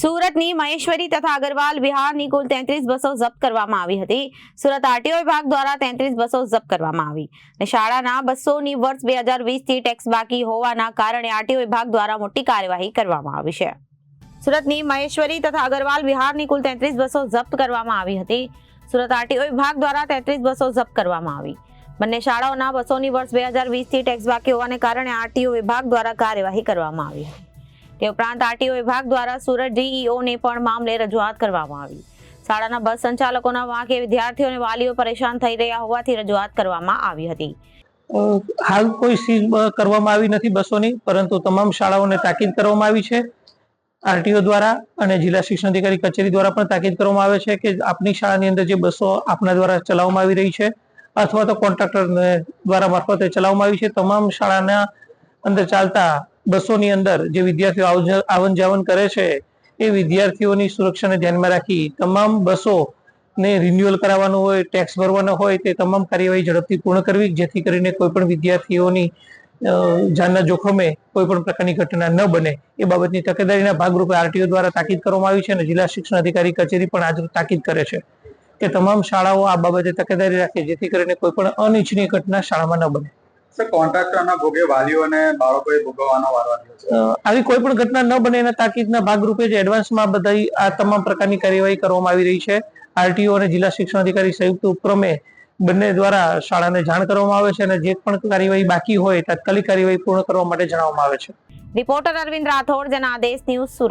સુરતની મહેશ્વરી તથા અગરવાલ વિહારની કુલ તેત્રીસ બસો જપ્ત કરવામાં આવી હતી. સુરત આરટીઓ વિભાગ દ્વારા તેત્રીસ બસો જપ્ત કરવામાં આવી. અને શાળાના બસોની વર્ષ બે હજાર વીસથી ટેક્સ બાકી હોવાના કારણે આરટીઓ વિભાગ દ્વારા મોટી કાર્યવાહી કરવામાં આવી છે. સુરતની મહેશ્વરી તથા અગરવાલ વિહારની કુલ તેત્રીસ બસો જપ્ત કરવામાં આવી હતી. સુરત આરટીઓ વિભાગ દ્વારા તેત્રીસ બસો જપ્ત કરવામાં આવી. બંને શાળાઓના બસોની વર્ષ બે હજાર વીસથી ટેક્સ બાકી હોવાને કારણે આરટીઓ વિભાગ દ્વારા કાર્યવાહી કરવામાં આવી હતી. તે ઉપરાંત આરટીઓ વિભાગ દ્વારા સુરત ડીઈઓને પણ મામલે રજૂઆત કરવામાં આવી. શાળાના બસ સંચાલકોના વાંકે વિદ્યાર્થીઓ અને વાલીઓ પરેશાન થઈ રહ્યા હોવાથી રજૂઆત કરવામાં આવી હતી. હાલ કોઈ સીઝ કરવામાં આવી નથી બસોની, પરંતુ તમામ શાળાઓને તાકીદ કરવામાં આવી છે. આરટીઓ દ્વારા અને જિલ્લા શિક્ષણ અધિકારી કચેરી દ્વારા પણ તાકીદ કરવામાં આવે છે કે આપની શાળાની અંદર જે બસો આપના દ્વારા ચલાવવામાં આવી રહી છે, અથવા તો કોન્ટ્રાક્ટર દ્વારા મારફતે ચલાવવામાં આવી છે. તમામ શાળાના અંદર ચાલતા બસોની અંદર જે વિદ્યાર્થીઓ આવ આવન જાવન કરે છે, એ વિદ્યાર્થીઓની સુરક્ષાને ધ્યાનમાં રાખી તમામ બસો ને રિન્યુઅલ કરાવવાનું હોય ટેક્સ ભરવાનો હોય, તે તમામ કાર્યવાહી ઝડપથી પૂર્ણ કરવી, જેથી કરીને કોઈ પણ વિદ્યાર્થીઓની જાનના જોખમે કોઈ પણ પ્રકારની ઘટના ન બને. એ બાબતની તકેદારીના ભાગરૂપે આરટીઓ દ્વારા તાકીદ કરવામાં આવી છે અને જિલ્લા શિક્ષણ અધિકારી કચેરી પણ આજ તાકીદ કરે છે કે તમામ શાળાઓ આ બાબતે તકેદારી રાખે, જેથી કરીને કોઈ પણ અનિચ્છનીય ઘટના શાળામાં ન બને. કોન્ટ્રાક્ટરના ભોગે વાલીઓ અને બાળકોએ ભોગવવાનો વારો આવ્યો છે. આવી કોઈ પણ ઘટના ન બને એના તાકીદના ભાગરૂપે જ એડવાન્સમાં બધા આ તમામ પ્રકારની કાર્યવાહી કરવામાં આવી રહી છે. આરટીઓ અને જિલ્લા શિક્ષણ અધિકારી સંયુક્ત ઉપક્રમે બંને દ્વારા શાળાને જાણ કરવામાં આવે છે અને જે પણ કાર્યવાહી બાકી હોય તાત્કાલિક કાર્યવાહી પૂર્ણ કરવા માટે જણાવવામાં આવે છે. Reporter Arvind Rathod Janadesh news Surat.